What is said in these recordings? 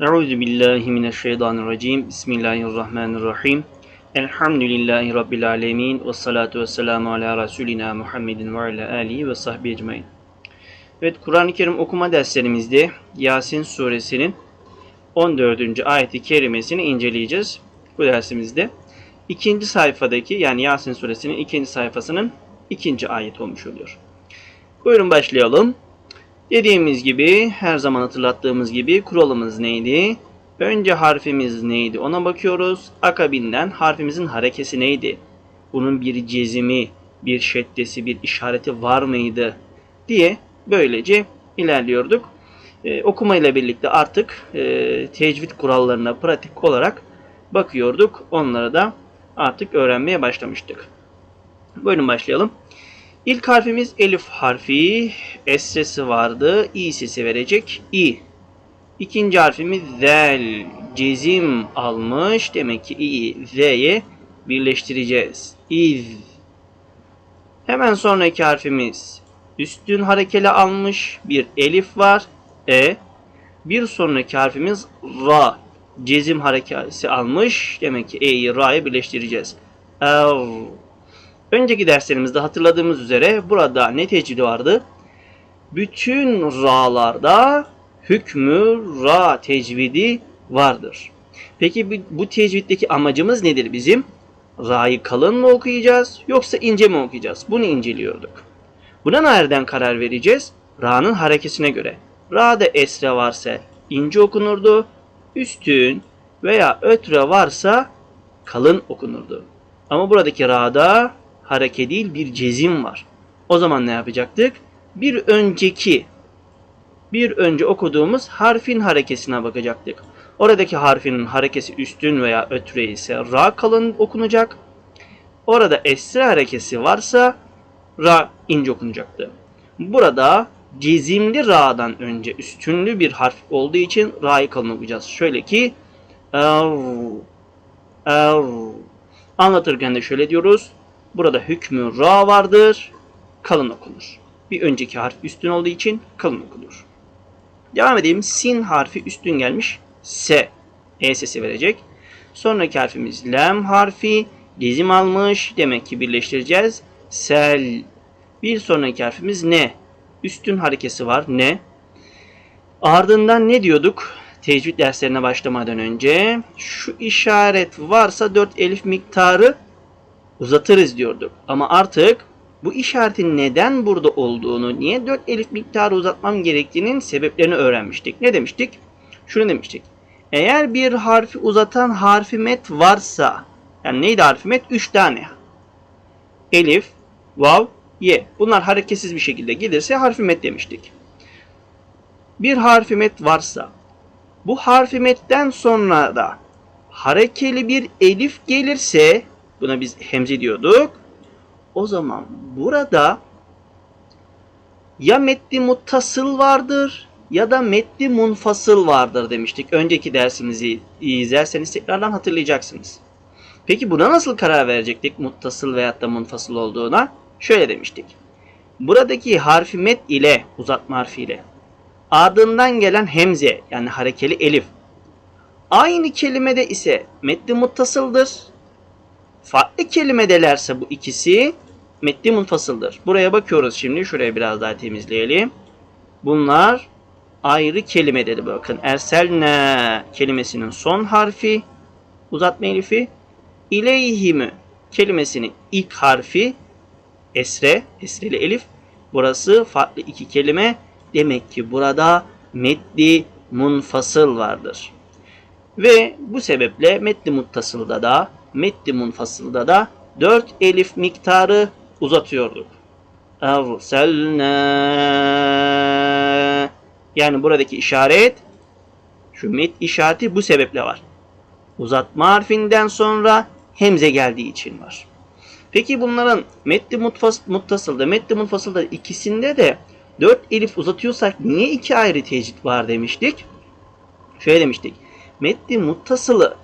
Euzu billahi mineşşeytanirracim. Bismillahirrahmanirrahim. Elhamdülillahi rabbil alamin ve salatu vesselamu ala resulina Muhammedin ve ala alihi ve sahbihi ecmaîn. Evet, Kur'an-ı Kerim okuma derslerimizde Yasin suresinin 14. ayeti kerimesini inceleyeceğiz. Bu dersimizde ikinci sayfadaki yani Yasin suresinin ikinci sayfasının ikinci ayet olmuş oluyor. Buyurun başlayalım. Dediğimiz gibi her zaman hatırlattığımız gibi kuralımız neydi? Önce harfimiz neydi ona bakıyoruz. Akabinden harfimizin harekesi neydi? Bunun bir cezimi, bir şeddesi, bir işareti var mıydı? diye böylece ilerliyorduk. Ee, okuma ile birlikte artık e, tecvid kurallarına pratik olarak bakıyorduk. Onları da artık öğrenmeye başlamıştık. Buyurun başlayalım. İlk harfimiz elif harfi. Esresi vardı. İ sesi verecek. İ. İkinci harfimiz zel. Cezim almış. Demek ki i'yi z'ye birleştireceğiz. İz. Hemen sonraki harfimiz üstün harekeli almış. Bir elif var. E. Bir sonraki harfimiz ra. Cezim harekesi almış. Demek ki e'yi ra'ya birleştireceğiz. Er. Önceki derslerimizde hatırladığımız üzere burada ne tecvidi vardı? Bütün ra'larda hükmü ra tecvidi vardır. Peki bu tecviddeki amacımız nedir bizim? Ra'yı kalın mı okuyacağız yoksa ince mi okuyacağız? Bunu inceliyorduk. Buna nereden karar vereceğiz? Ra'nın harekesine göre. Ra'da esre varsa ince okunurdu. Üstün veya ötre varsa kalın okunurdu. Ama buradaki Ra'da hareke değil bir cezim var. O zaman ne yapacaktık? Bir önceki bir önce okuduğumuz harfin harekesine bakacaktık. Oradaki harfinin harekesi üstün veya ötre ise ra kalın okunacak. Orada esre harekesi varsa ra ince okunacaktı. Burada cezimli ra'dan önce üstünlü bir harf olduğu için ra'yı kalın okuyacağız. Şöyle ki er, er. Anlatırken de şöyle diyoruz. Burada hükmü ra vardır. Kalın okunur. Bir önceki harf üstün olduğu için kalın okunur. Devam edeyim. Sin harfi üstün gelmiş. S. E sesi verecek. Sonraki harfimiz lem harfi. Dizim almış. Demek ki birleştireceğiz. Sel. Bir sonraki harfimiz ne. Üstün harekesi var. Ne. Ardından ne diyorduk? Tecvid derslerine başlamadan önce. Şu işaret varsa 4 elif miktarı uzatırız diyorduk. Ama artık bu işaretin neden burada olduğunu, niye 4 elif miktarı uzatmam gerektiğinin sebeplerini öğrenmiştik. Ne demiştik? Şunu demiştik. Eğer bir harfi uzatan harfi met varsa, yani neydi harfi met? 3 tane. Elif, vav, ye. Bunlar hareketsiz bir şekilde gelirse harfi met demiştik. Bir harfi met varsa, bu harfi metten sonra da harekeli bir elif gelirse Buna biz hemze diyorduk. O zaman burada ya metni muttasıl vardır ya da metni munfasıl vardır demiştik. Önceki dersimizi izlerseniz tekrardan hatırlayacaksınız. Peki buna nasıl karar verecektik muttasıl veyahut da munfasıl olduğuna? Şöyle demiştik. Buradaki harfi met ile uzatma harfi ile ardından gelen hemze yani harekeli elif aynı kelimede ise metni muttasıldır Farklı kelimedelerse bu ikisi metni munfasıldır. Buraya bakıyoruz şimdi. Şuraya biraz daha temizleyelim. Bunlar ayrı kelimeleri bakın. Erselne kelimesinin son harfi uzatma elifi ileyhimi kelimesinin ilk harfi esre, esreli elif. Burası farklı iki kelime. Demek ki burada metni munfasıl vardır. Ve bu sebeple metni muttasılda da Metti munfasılda da 4 elif miktarı uzatıyorduk. Erselne yani buradaki işaret şu met işareti bu sebeple var. Uzatma harfinden sonra hemze geldiği için var. Peki bunların mutfas, muttasılda, metti munfasılda ikisinde de 4 elif uzatıyorsak niye iki ayrı tecrit var demiştik? Şöyle demiştik. Metti muttasılı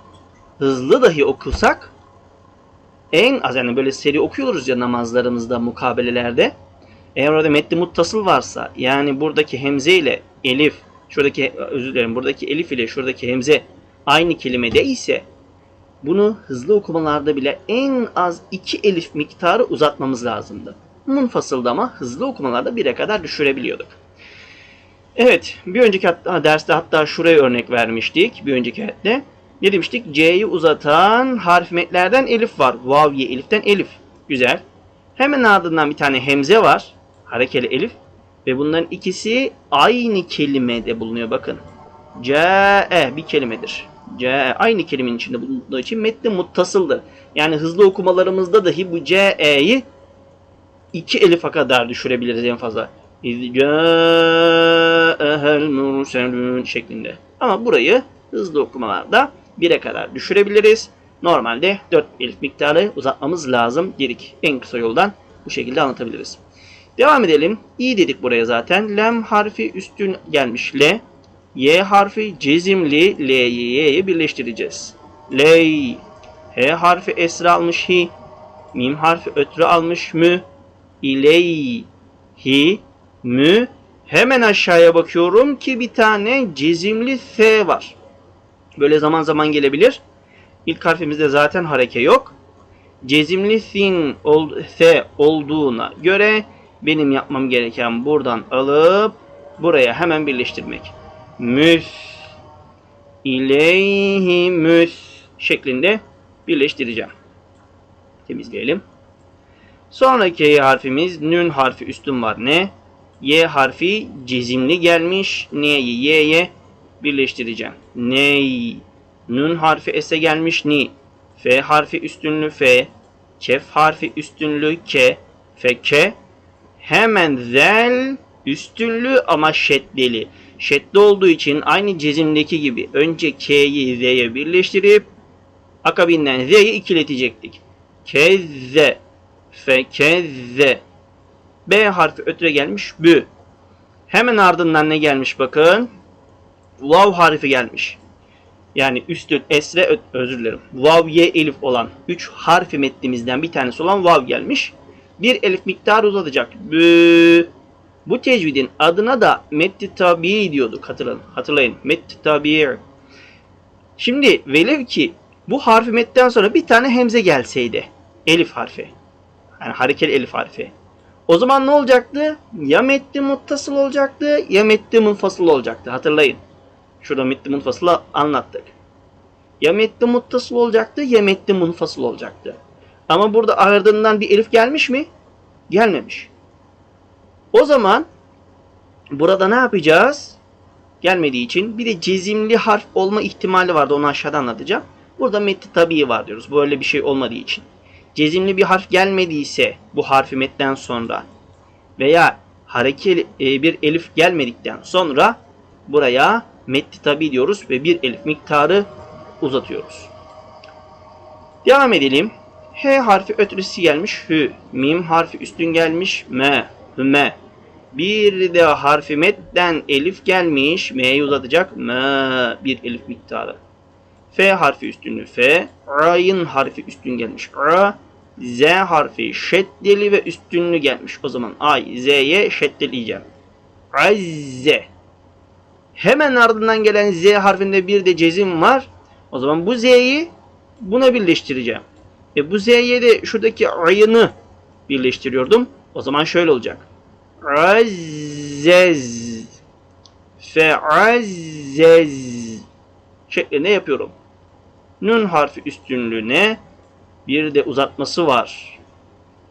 hızlı dahi okusak en az yani böyle seri okuyoruz ya namazlarımızda, mukabelelerde. Eğer orada metni muttasıl varsa yani buradaki hemze ile elif şuradaki özür dilerim buradaki elif ile şuradaki hemze aynı kelimede ise bunu hızlı okumalarda bile en az iki elif miktarı uzatmamız lazımdı. Munfasılda ama hızlı okumalarda bire kadar düşürebiliyorduk. Evet, bir önceki hatta, derste hatta şuraya örnek vermiştik. Bir önceki ayette. Ne demiştik? C'yi uzatan harf metlerden elif var. Vav, ye, eliften elif. Güzel. Hemen ardından bir tane hemze var. Harekeli elif. Ve bunların ikisi aynı kelimede bulunuyor. Bakın. C'e bir kelimedir. C aynı kelimenin içinde bulunduğu için metni muttasıldır. Yani hızlı okumalarımızda dahi bu C'e'yi iki elife kadar düşürebiliriz en fazla. İzcâehel murselûn şeklinde. Ama burayı hızlı okumalarda 1'e kadar düşürebiliriz. Normalde 4 elif miktarı uzatmamız lazım. Gerik en kısa yoldan bu şekilde anlatabiliriz. Devam edelim. İyi dedik buraya zaten. Lem harfi üstün gelmiş. L. Y harfi cezimli L'yi Y'ye birleştireceğiz. Ley. H harfi esra almış hi. Mim harfi ötrü almış mü. İley. Hi. Mü. Hemen aşağıya bakıyorum ki bir tane cezimli F var. Böyle zaman zaman gelebilir. İlk harfimizde zaten hareke yok. Cezimli sin ol, F olduğuna göre benim yapmam gereken buradan alıp buraya hemen birleştirmek. Müs ileyhi müs şeklinde birleştireceğim. Temizleyelim. Sonraki harfimiz nün harfi üstün var ne? Y harfi cezimli gelmiş. N'yi y'ye birleştireceğim. Ney. Nun harfi s'e gelmiş ni. F harfi üstünlü f. Kef harfi üstünlü ke. Feke. Hemen zel üstünlü ama şeddeli. Şedde olduğu için aynı cezimdeki gibi önce K'yi Z'ye birleştirip akabinden Z'yi ikiletecektik. Kezze. Fekezze. B harfi ötüre gelmiş. Bü. Hemen ardından ne gelmiş bakın. Vav harfi gelmiş. Yani üstün esre özür dilerim. Vav ye elif olan 3 harfi metnimizden bir tanesi olan vav gelmiş. Bir elif miktarı uzatacak. Bü. Bu tecvidin adına da metti tabi diyorduk hatırlayın. Hatırlayın. Metti tabi. Şimdi velev ki bu harfi metten sonra bir tane hemze gelseydi. Elif harfi. Yani harekeli elif harfi. O zaman ne olacaktı? Ya metni muttasıl olacaktı ya metni munfasıl olacaktı. Hatırlayın. Şurada metni munfasılı anlattık. Ya metni muttasıl olacaktı ya metni munfasıl olacaktı. Ama burada ardından bir elif gelmiş mi? Gelmemiş. O zaman burada ne yapacağız? Gelmediği için bir de cezimli harf olma ihtimali vardı. Onu aşağıda anlatacağım. Burada metni tabii var diyoruz. Böyle bir şey olmadığı için. Cezimli bir harf gelmediyse bu harfi metten sonra veya harekeli e, bir elif gelmedikten sonra buraya metni tabi diyoruz ve bir elif miktarı uzatıyoruz. Devam edelim. H harfi ötürüsü gelmiş hü. Mim harfi üstün gelmiş me. Hüme. Bir de harfi metten elif gelmiş. M'yi uzatacak. M. Bir elif miktarı. F harfi üstünlü F. R'ın harfi üstün gelmiş. R. Z harfi şeddeli ve üstünlü gelmiş. O zaman A'yı Z'ye şeddeleyeceğim. Azze. Hemen ardından gelen Z harfinde bir de cezim var. O zaman bu Z'yi buna birleştireceğim. E bu Z'ye de şuradaki A'yını birleştiriyordum. O zaman şöyle olacak. Azzez. Feazzez. Şeklinde yapıyorum. Nun harfi üstünlüğüne bir de uzatması var.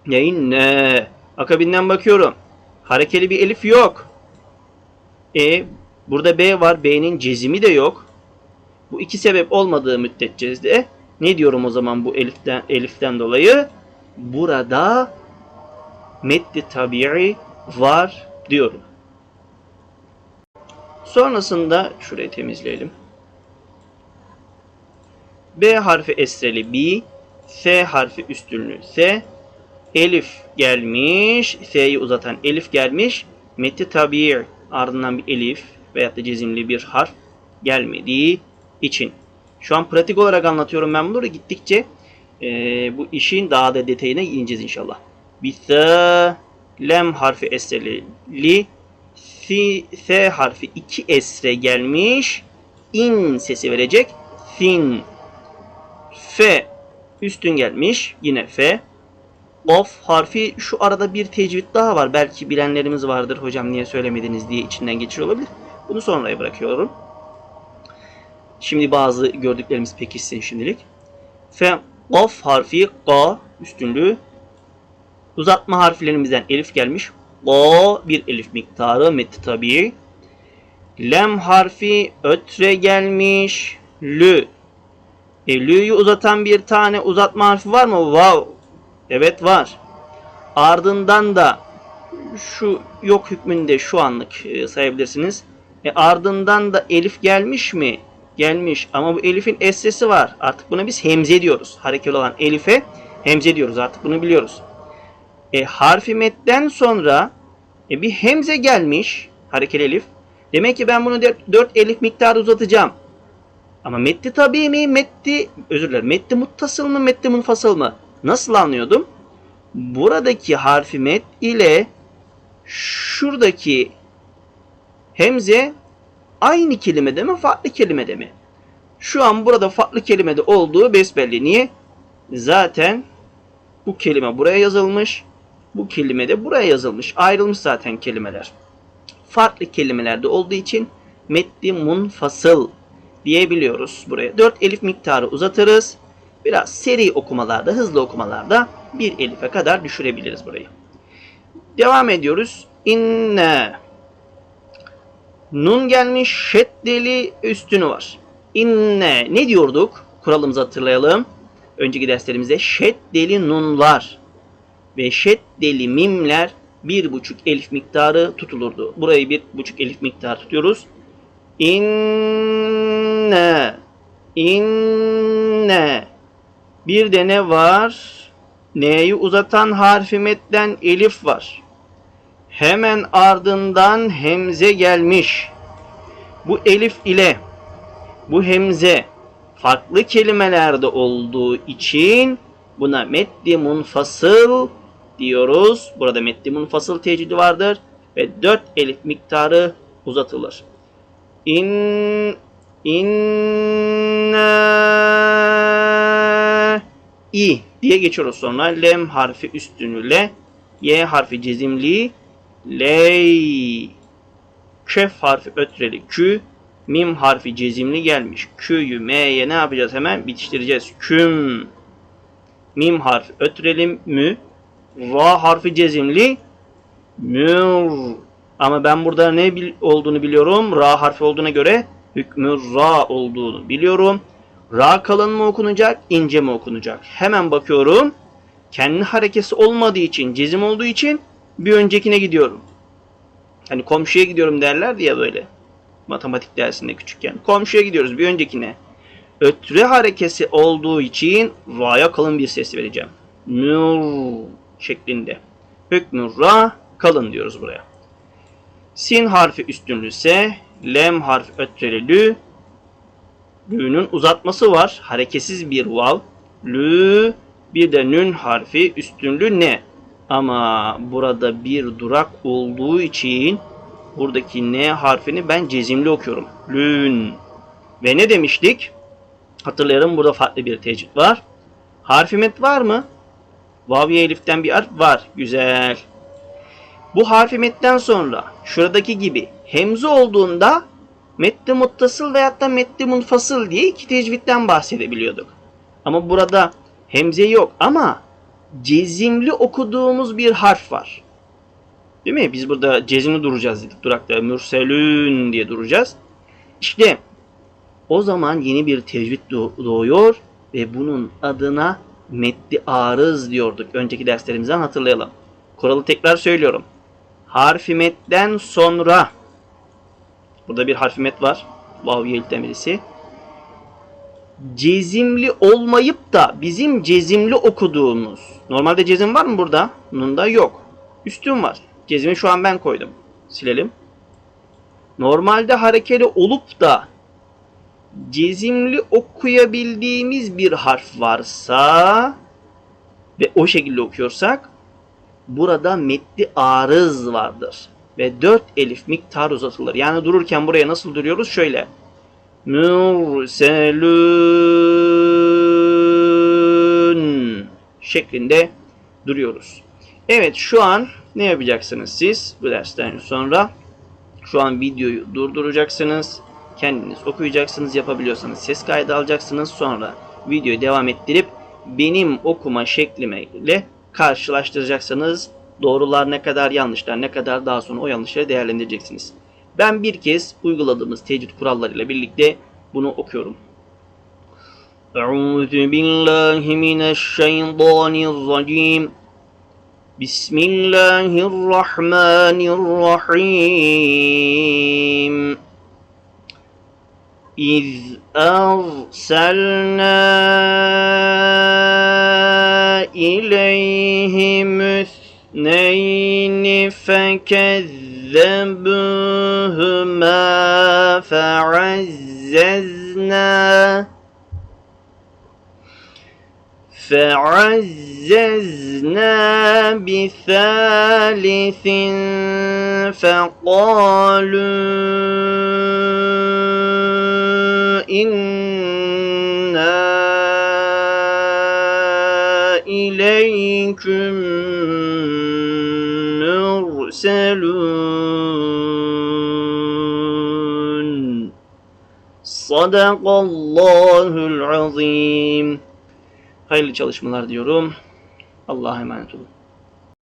Neyin ne? Akabinden bakıyorum. Harekeli bir elif yok. E burada B var. B'nin cezimi de yok. Bu iki sebep olmadığı müddetçe de ne diyorum o zaman bu eliften eliften dolayı? Burada meddi tabii var diyorum. Sonrasında şurayı temizleyelim. B harfi esreli B, S harfi üstünlü S, elif gelmiş, S'yi uzatan elif gelmiş, metti tabi ardından bir elif veyahut da cezimli bir harf gelmediği için. Şu an pratik olarak anlatıyorum ben bunları gittikçe e, bu işin daha da detayına ineceğiz inşallah. Bitha lem harfi esreli li Fi, F harfi iki esre gelmiş. İn sesi verecek. Fin. F üstün gelmiş. Yine F. Of harfi şu arada bir tecvid daha var. Belki bilenlerimiz vardır. Hocam niye söylemediniz diye içinden geçiyor olabilir. Bunu sonraya bırakıyorum. Şimdi bazı gördüklerimiz pekişsin şimdilik. F of harfi K üstünlüğü. Uzatma harflerimizden elif gelmiş. O bir elif miktarı metti tabii. Lem harfi ötre gelmiş. Lü. E, lü'yü uzatan bir tane uzatma harfi var mı? Wow. Evet var. Ardından da şu yok hükmünde şu anlık e, sayabilirsiniz. E, ardından da elif gelmiş mi? Gelmiş ama bu elifin esresi var. Artık buna biz hemze diyoruz. Harekeli olan elife hemze diyoruz. Artık bunu biliyoruz. E, harfi metten sonra e, bir hemze gelmiş. Harekeli elif. Demek ki ben bunu 4 elif miktarı uzatacağım. Ama metti tabi mi? Metti, özür dilerim. Metti muttasıl mı? Metti munfasıl mı? Nasıl anlıyordum? Buradaki harfi met ile şuradaki hemze aynı kelimede mi? Farklı kelimede mi? Şu an burada farklı kelimede olduğu besbelli. Niye? Zaten bu kelime buraya yazılmış. Bu kelime de buraya yazılmış. Ayrılmış zaten kelimeler. Farklı kelimelerde olduğu için metni munfasıl diyebiliyoruz buraya. 4 elif miktarı uzatırız. Biraz seri okumalarda, hızlı okumalarda bir elife kadar düşürebiliriz burayı. Devam ediyoruz. İnne. Nun gelmiş, şeddeli üstünü var. İnne. Ne diyorduk? Kuralımızı hatırlayalım. Önceki derslerimizde şeddeli nunlar ve şeddeli mimler bir buçuk elif miktarı tutulurdu. Burayı bir buçuk elif miktarı tutuyoruz. İnne. İnne. Bir de ne var? N'yi uzatan harfi metten elif var. Hemen ardından hemze gelmiş. Bu elif ile bu hemze farklı kelimelerde olduğu için buna meddi munfasıl diyoruz. Burada meddi munfasıl tecidi vardır ve 4 elif miktarı uzatılır. İn inna i diye geçiyoruz sonra. Lem harfi üstünüyle y harfi cezimli ley kef harfi ötreli kü mim harfi cezimli gelmiş. Kü'yü m'ye ne yapacağız hemen? Bitiştireceğiz. Küm mim harfi ötreli mü ra harfi cezimli mür ama ben burada ne bil olduğunu biliyorum. Ra harfi olduğuna göre hükmü ra olduğunu biliyorum. Ra kalın mı okunacak, ince mi okunacak? Hemen bakıyorum. Kendi harekesi olmadığı için, cezim olduğu için bir öncekine gidiyorum. Hani komşuya gidiyorum derler diye böyle. Matematik dersinde küçükken. Komşuya gidiyoruz bir öncekine. Ötre harekesi olduğu için ra'ya kalın bir ses vereceğim. Nur şeklinde. Hükmü ra kalın diyoruz buraya. Sin harfi üstünlü ise lem harfi ötreli lü Lü'nün uzatması var. Hareketsiz bir vav. Lü bir de nün harfi üstünlü ne. Ama burada bir durak olduğu için buradaki ne harfini ben cezimli okuyorum. Lün. Ve ne demiştik? Hatırlayalım burada farklı bir tecrit var. Harfimet var mı? Vaviye eliften bir harf var. Güzel. Bu harfimetten sonra şuradaki gibi hemze olduğunda metni muttasıl veyahut da metni munfasıl diye iki tecvitten bahsedebiliyorduk. Ama burada hemze yok ama cezimli okuduğumuz bir harf var. Değil mi? Biz burada cezimli duracağız dedik durakta. Mürselün diye duracağız. İşte o zaman yeni bir tecvid doğuyor ve bunun adına metni arız diyorduk. Önceki derslerimizden hatırlayalım. Kuralı tekrar söylüyorum. Harfi metten sonra Burada bir harfi met var. Vaviye iltemelisi. Cezimli olmayıp da bizim cezimli okuduğumuz. Normalde cezim var mı burada? Bunun da yok. Üstün var. Cezimi şu an ben koydum. Silelim. Normalde harekeli olup da cezimli okuyabildiğimiz bir harf varsa ve o şekilde okuyorsak burada metli arız vardır. ve 4 elif miktar uzatılır. Yani dururken buraya nasıl duruyoruz? Şöyle. Mürselün şeklinde duruyoruz. Evet şu an ne yapacaksınız siz bu dersten sonra? Şu an videoyu durduracaksınız. Kendiniz okuyacaksınız. Yapabiliyorsanız ses kaydı alacaksınız. Sonra videoyu devam ettirip benim okuma şeklime ile karşılaştıracaksınız. Doğrular ne kadar, yanlışlar ne kadar daha sonra o yanlışları değerlendireceksiniz. Ben bir kez uyguladığımız tecvid kurallarıyla birlikte bunu okuyorum. Euzu billahi mineşşeytanirracim. Bismillahirrahmanirrahim. إذ أرسلنا إليهم اثنين فكذبوهما فعززنا. فعززنا بثالث فقالوا إنا إليكم مرسلون. Sadakallahul azim. Hayırlı çalışmalar diyorum. Allah'a emanet olun.